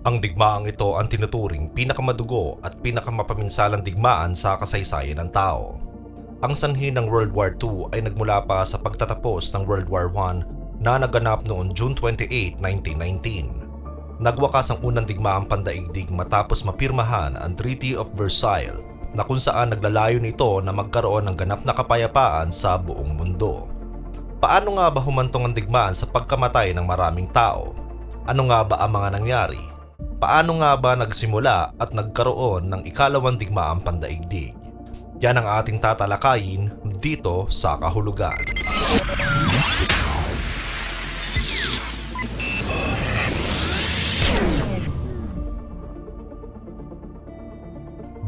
Ang digmaang ito ang tinuturing pinakamadugo at pinakamapaminsalang digmaan sa kasaysayan ng tao. Ang sanhi ng World War II ay nagmula pa sa pagtatapos ng World War I na naganap noong June 28, 1919. Nagwakas ang unang digmaang pandaigdig matapos mapirmahan ang Treaty of Versailles na kung saan naglalayo nito na magkaroon ng ganap na kapayapaan sa buong mundo. Paano nga ba humantong ang digmaan sa pagkamatay ng maraming tao? Ano nga ba ang mga nangyari? Paano nga ba nagsimula at nagkaroon ng ikalawang digmaang pandaigdig? Yan ang ating tatalakayin dito sa kahulugan.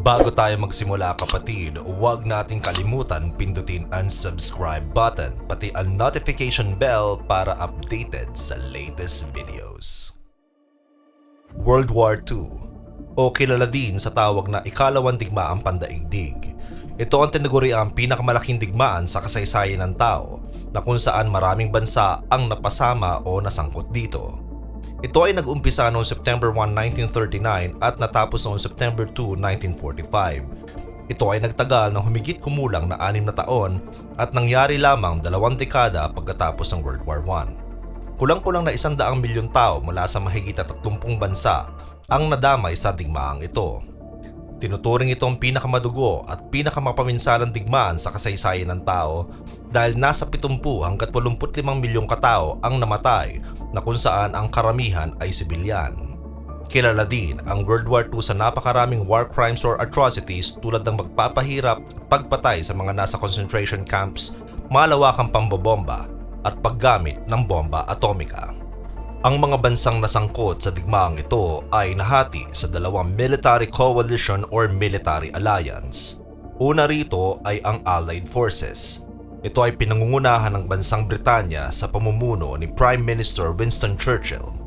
Bago tayo magsimula kapatid, huwag nating kalimutan pindutin ang subscribe button pati ang notification bell para updated sa latest videos. World War II o kilala din sa tawag na ikalawang digmaang pandaigdig. Ito ang tinaguri ang pinakamalaking digmaan sa kasaysayan ng tao na kung saan maraming bansa ang napasama o nasangkot dito. Ito ay nag-umpisa noong September 1, 1939 at natapos noong September 2, 1945. Ito ay nagtagal ng humigit kumulang na anim na taon at nangyari lamang dalawang dekada pagkatapos ng World War I. Kulang-kulang na isang daang milyon tao mula sa mahigit at 30 bansa ang nadamay sa digmaang ito. Tinuturing itong pinakamadugo at pinakamapaminsalang digmaan sa kasaysayan ng tao dahil nasa 70 hanggat 85 milyong katao ang namatay na kung saan ang karamihan ay sibilyan. Kilala din ang World War II sa napakaraming war crimes or atrocities tulad ng magpapahirap at pagpatay sa mga nasa concentration camps, malawakang pambobomba at paggamit ng bomba atomika. Ang mga bansang nasangkot sa digmaang ito ay nahati sa dalawang military coalition or military alliance. Una rito ay ang Allied Forces. Ito ay pinangungunahan ng bansang Britanya sa pamumuno ni Prime Minister Winston Churchill.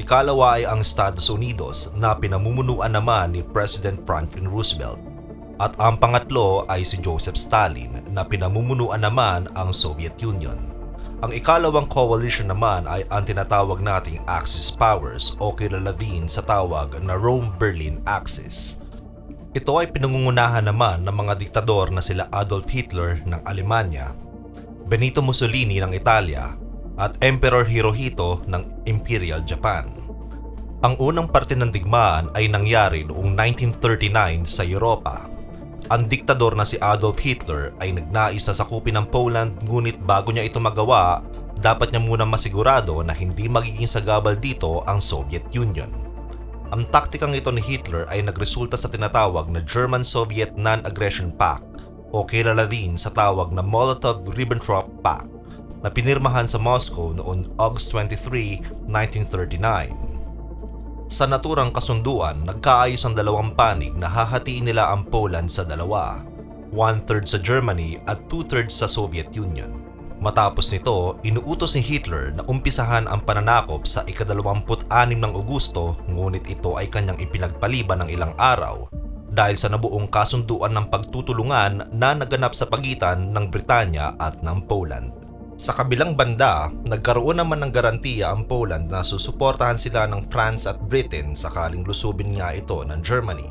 Ikalawa ay ang Estados Unidos na pinamumunuan naman ni President Franklin Roosevelt. At ang pangatlo ay si Joseph Stalin na pinamumunuan naman ang Soviet Union. Ang ikalawang coalition naman ay ang tinatawag nating Axis Powers o kilala din sa tawag na Rome-Berlin Axis. Ito ay pinangungunahan naman ng mga diktador na sila Adolf Hitler ng Alemanya, Benito Mussolini ng Italia, at Emperor Hirohito ng Imperial Japan. Ang unang parte ng digmaan ay nangyari noong 1939 sa Europa ang diktador na si Adolf Hitler ay nagnais na sakupin ng Poland ngunit bago niya ito magawa, dapat niya muna masigurado na hindi magiging sagabal dito ang Soviet Union. Ang taktikang ito ni Hitler ay nagresulta sa tinatawag na German-Soviet Non-Aggression Pact o kilala din sa tawag na Molotov-Ribbentrop Pact na pinirmahan sa Moscow noong August 23, 1939. Sa naturang kasunduan, nagkaayos ang dalawang panig na hahatiin nila ang Poland sa dalawa, one-third sa Germany at two-thirds sa Soviet Union. Matapos nito, inuutos ni Hitler na umpisahan ang pananakop sa ikadalawamput-anim ng Augusto ngunit ito ay kanyang ipinagpaliban ng ilang araw dahil sa nabuong kasunduan ng pagtutulungan na naganap sa pagitan ng Britanya at ng Poland. Sa kabilang banda, nagkaroon naman ng garantiya ang Poland na susuportahan sila ng France at Britain sakaling lusubin nga ito ng Germany.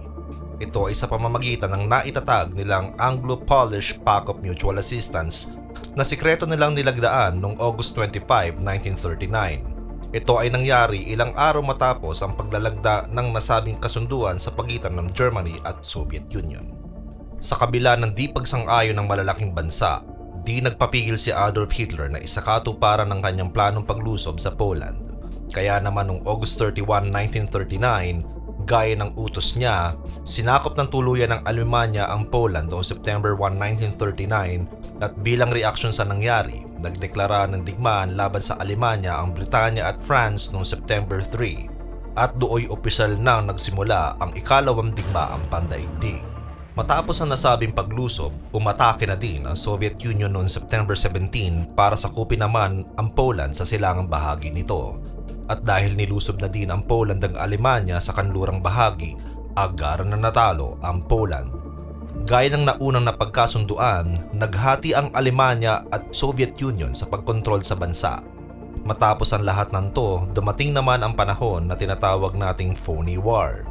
Ito ay sa pamamagitan ng naitatag nilang Anglo-Polish Pact of Mutual Assistance na sikreto nilang nilagdaan noong August 25, 1939. Ito ay nangyari ilang araw matapos ang paglalagda ng nasabing kasunduan sa pagitan ng Germany at Soviet Union. Sa kabila ng di pagsang-ayon ng malalaking bansa, Di nagpapigil si Adolf Hitler na isakatuparan ng kanyang planong paglusob sa Poland. Kaya naman noong August 31, 1939, gaya ng utos niya, sinakop ng tuluyan ng Alemanya ang Poland noong September 1, 1939 at bilang reaksyon sa nangyari, nagdeklara ng digmaan laban sa Alemanya ang Britanya at France noong September 3 at dooy opisyal na nagsimula ang ikalawang digmaang pandaigdig. Matapos ang nasabing paglusob, umatake na din ang Soviet Union noong September 17 para sakupin naman ang Poland sa silangang bahagi nito. At dahil nilusob na din ang Poland ang Alemanya sa kanlurang bahagi, agara na natalo ang Poland. Gaya ng naunang napagkasunduan, naghati ang Alemanya at Soviet Union sa pagkontrol sa bansa. Matapos ang lahat ng to, dumating naman ang panahon na tinatawag nating phony war.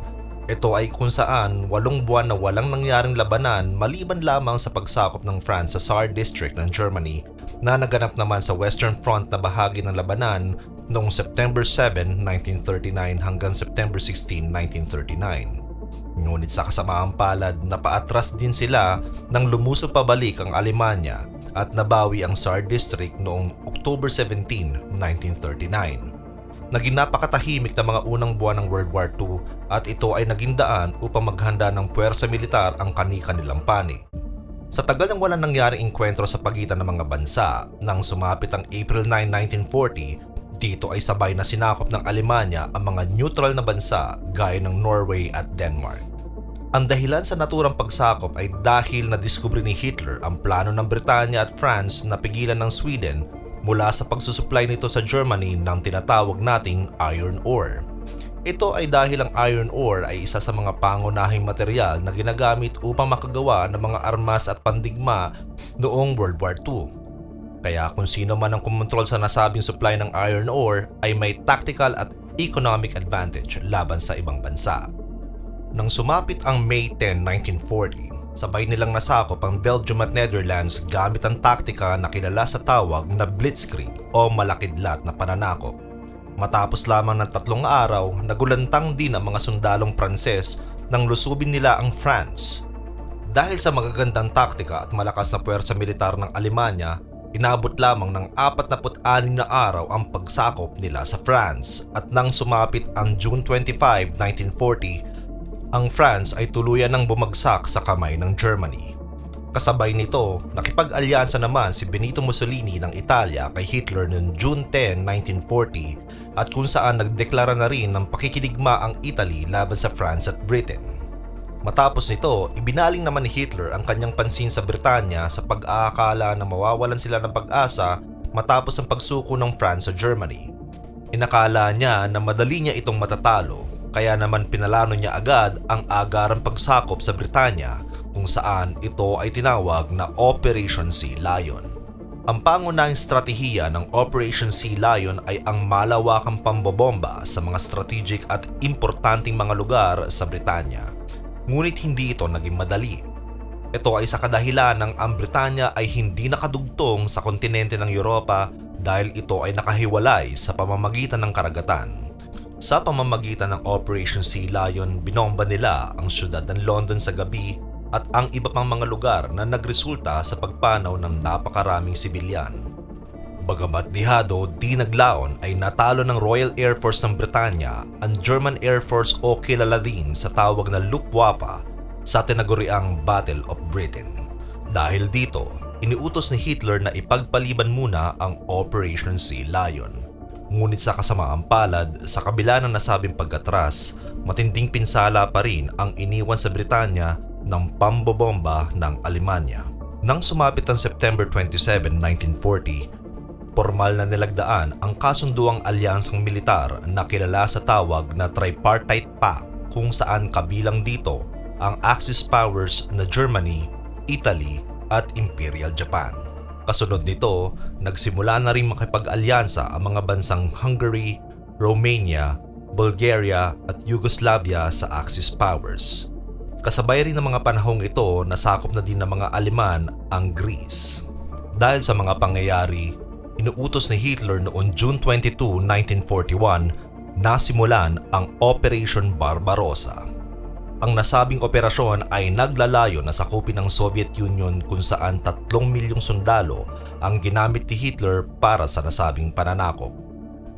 Ito ay kung saan walong buwan na walang nangyaring labanan maliban lamang sa pagsakop ng France sa Saar District ng Germany na naganap naman sa Western Front na bahagi ng labanan noong September 7, 1939 hanggang September 16, 1939. Ngunit sa kasamaang palad, napaatras din sila nang lumusob pabalik ang Alemanya at nabawi ang Saar District noong October 17, 1939. Naging napakatahimik na mga unang buwan ng World War II at ito ay naging daan upang maghanda ng puwersa militar ang kani-kanilang panig. Sa tagal ng walang nangyaring inkwentro sa pagitan ng mga bansa, nang sumapit ang April 9, 1940, dito ay sabay na sinakop ng Alemanya ang mga neutral na bansa gaya ng Norway at Denmark. Ang dahilan sa naturang pagsakop ay dahil na-discover ni Hitler ang plano ng Britanya at France na pigilan ng Sweden mula sa pagsusupply nito sa Germany ng tinatawag nating iron ore. Ito ay dahil ang iron ore ay isa sa mga pangunahing material na ginagamit upang makagawa ng mga armas at pandigma noong World War II. Kaya kung sino man ang kumontrol sa nasabing supply ng iron ore ay may tactical at economic advantage laban sa ibang bansa. Nang sumapit ang May 10, 1940, sabay nilang nasakop ang Belgium at Netherlands gamit ang taktika na kilala sa tawag na blitzkrieg o malakidlat na pananakop. Matapos lamang ng tatlong araw, nagulantang din ang mga sundalong Pranses nang lusubin nila ang France. Dahil sa magagandang taktika at malakas na puwersa militar ng Alemanya, inabot lamang ng 46 na araw ang pagsakop nila sa France at nang sumapit ang June 25, 1940, ang France ay tuluyan ng bumagsak sa kamay ng Germany. Kasabay nito, nakipag-alyansa naman si Benito Mussolini ng Italia kay Hitler noong June 10, 1940 at kung saan nagdeklara na rin ng pakikiligma ang Italy laban sa France at Britain. Matapos nito, ibinaling naman ni Hitler ang kanyang pansin sa Britanya sa pag-aakala na mawawalan sila ng pag-asa matapos ang pagsuko ng France sa Germany. Inakala niya na madali niya itong matatalo kaya naman pinalano niya agad ang agarang pagsakop sa Britanya kung saan ito ay tinawag na Operation Sea Lion. Ang pangunahing strategiya ng Operation Sea Lion ay ang malawakang pambobomba sa mga strategic at importanteng mga lugar sa Britanya. Ngunit hindi ito naging madali. Ito ay sa kadahilan ng ang Britanya ay hindi nakadugtong sa kontinente ng Europa dahil ito ay nakahiwalay sa pamamagitan ng karagatan. Sa pamamagitan ng Operation Sea Lion, binomba nila ang syudad ng London sa gabi at ang iba pang mga lugar na nagresulta sa pagpanaw ng napakaraming sibilyan. Bagamat dihado di naglaon ay natalo ng Royal Air Force ng Britanya ang German Air Force o kilala din sa tawag na Luftwaffe sa tinaguriang Battle of Britain. Dahil dito, iniutos ni Hitler na ipagpaliban muna ang Operation Sea Lion. Ngunit sa kasamaang palad, sa kabila ng nasabing pagkatras, matinding pinsala pa rin ang iniwan sa Britanya ng pambobomba ng Alemanya. Nang sumapit ang September 27, 1940, formal na nilagdaan ang kasunduang alyansang militar na kilala sa tawag na Tripartite Pact kung saan kabilang dito ang Axis powers na Germany, Italy at Imperial Japan. Kasunod nito, nagsimula na rin makipag-alyansa ang mga bansang Hungary, Romania, Bulgaria at Yugoslavia sa Axis powers. Kasabay rin ng mga panahong ito, nasakop na din ng mga Aleman ang Greece. Dahil sa mga pangyayari, inuutos ni Hitler noong June 22, 1941 na simulan ang Operation Barbarossa. Ang nasabing operasyon ay naglalayo na sakupin ng Soviet Union kung saan 3 milyong sundalo ang ginamit ni Hitler para sa nasabing pananakop.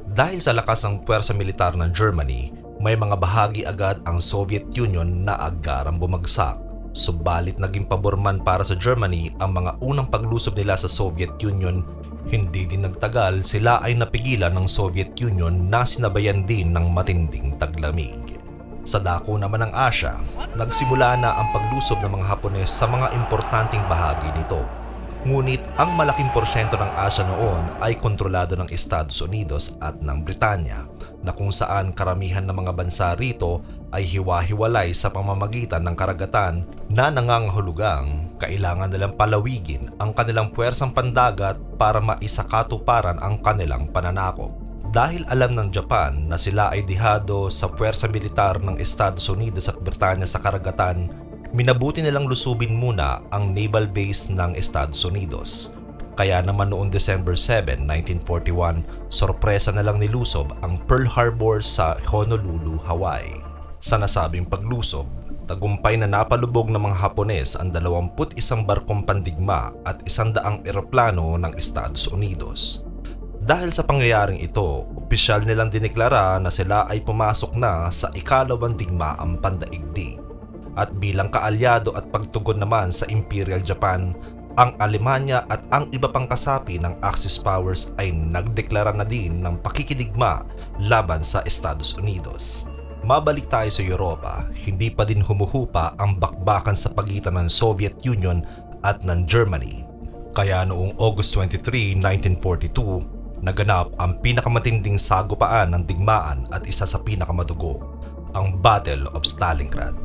Dahil sa lakas ng puwersa militar ng Germany, may mga bahagi agad ang Soviet Union na agarang bumagsak. Subalit naging paborman para sa Germany ang mga unang paglusob nila sa Soviet Union hindi din nagtagal sila ay napigilan ng Soviet Union na sinabayan din ng matinding taglamig. Sa dako naman ng Asya, nagsimula na ang paglusob ng mga Hapones sa mga importanteng bahagi nito. Ngunit ang malaking porsyento ng Asya noon ay kontrolado ng Estados Unidos at ng Britanya na kung saan karamihan ng mga bansa rito ay hiwa-hiwalay sa pamamagitan ng karagatan na nangangahulugang kailangan nilang palawigin ang kanilang puwersang pandagat para maisakatuparan ang kanilang pananakop. Dahil alam ng Japan na sila ay dihado sa puwersa militar ng Estados Unidos at Britanya sa karagatan, minabuti nilang lusubin muna ang naval base ng Estados Unidos. Kaya naman noong December 7, 1941, sorpresa na lang nilusob ang Pearl Harbor sa Honolulu, Hawaii. Sa nasabing paglusob, tagumpay na napalubog ng mga Hapones ang 21 barkong pandigma at 100 eroplano ng Estados Unidos. Dahil sa pangyayaring ito, opisyal nilang dineklara na sila ay pumasok na sa ikalawang digmaang pandaigdig. At bilang kaalyado at pagtugon naman sa Imperial Japan, ang Alemanya at ang iba pang kasapi ng Axis powers ay nagdeklara na din ng pakikidigma laban sa Estados Unidos. Mabalik tayo sa Europa, hindi pa din humuhupa ang bakbakan sa pagitan ng Soviet Union at ng Germany. Kaya noong August 23, 1942, naganap ang pinakamatinding sagupaan ng digmaan at isa sa pinakamadugo, ang Battle of Stalingrad.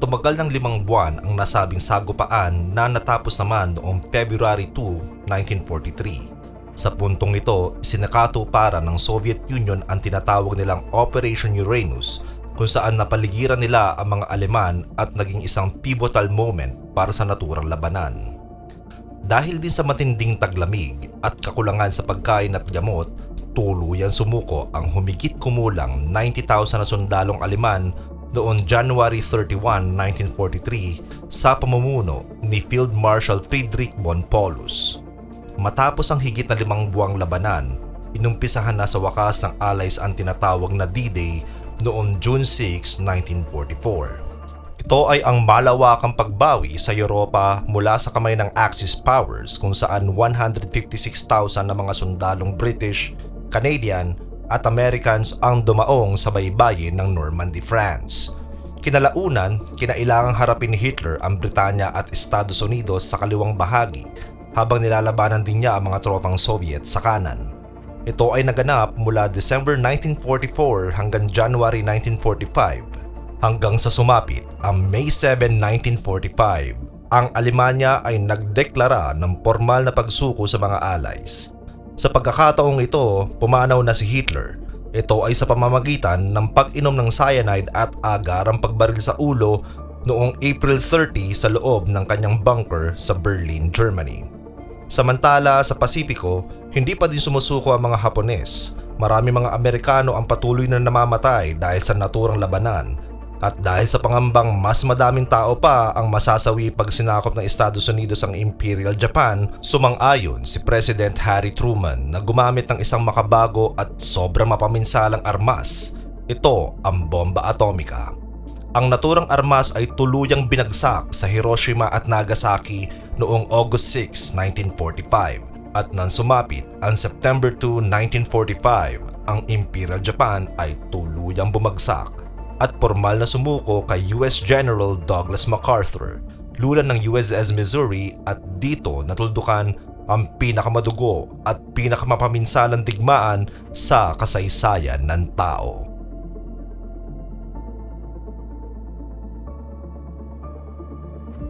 Tumagal ng limang buwan ang nasabing sagupaan na natapos naman noong February 2, 1943. Sa puntong ito, isinakatuparan ng Soviet Union ang tinatawag nilang Operation Uranus kung saan napaligiran nila ang mga Aleman at naging isang pivotal moment para sa naturang labanan. Dahil din sa matinding taglamig at kakulangan sa pagkain at gamot, tuluyan sumuko ang humigit kumulang 90,000 na sundalong Aleman noong January 31, 1943 sa pamumuno ni Field Marshal Friedrich von Paulus. Matapos ang higit na limang buwang labanan, inumpisahan na sa wakas ng Allies ang tinatawag na D-Day noong June 6, 1944. Ito ay ang malawakang pagbawi sa Europa mula sa kamay ng Axis powers kung saan 156,000 na mga sundalong British, Canadian at Americans ang dumaong sa baybayin ng Normandy, France. Kinalaunan, kinailangang harapin ni Hitler ang Britanya at Estados Unidos sa kaliwang bahagi habang nilalabanan din niya ang mga tropang Soviet sa kanan. Ito ay naganap mula December 1944 hanggang January 1945 hanggang sa sumapit ang May 7, 1945. Ang Alemanya ay nagdeklara ng formal na pagsuko sa mga allies. Sa pagkakataong ito, pumanaw na si Hitler. Ito ay sa pamamagitan ng pag-inom ng cyanide at agarang pagbaril sa ulo noong April 30 sa loob ng kanyang bunker sa Berlin, Germany. Samantala sa Pasipiko, hindi pa din sumusuko ang mga Hapones. Marami mga Amerikano ang patuloy na namamatay dahil sa naturang labanan at dahil sa pangambang mas madaming tao pa ang masasawi pag sinakop ng Estados Unidos ang Imperial Japan, sumang-ayon si President Harry Truman na gumamit ng isang makabago at sobrang mapaminsalang armas. Ito ang bomba atomika. Ang naturang armas ay tuluyang binagsak sa Hiroshima at Nagasaki noong August 6, 1945 at nang sumapit ang September 2, 1945, ang Imperial Japan ay tuluyang bumagsak at formal na sumuko kay US General Douglas MacArthur, lulan ng USS Missouri at dito natuldukan ang pinakamadugo at pinakamapaminsalang digmaan sa kasaysayan ng tao.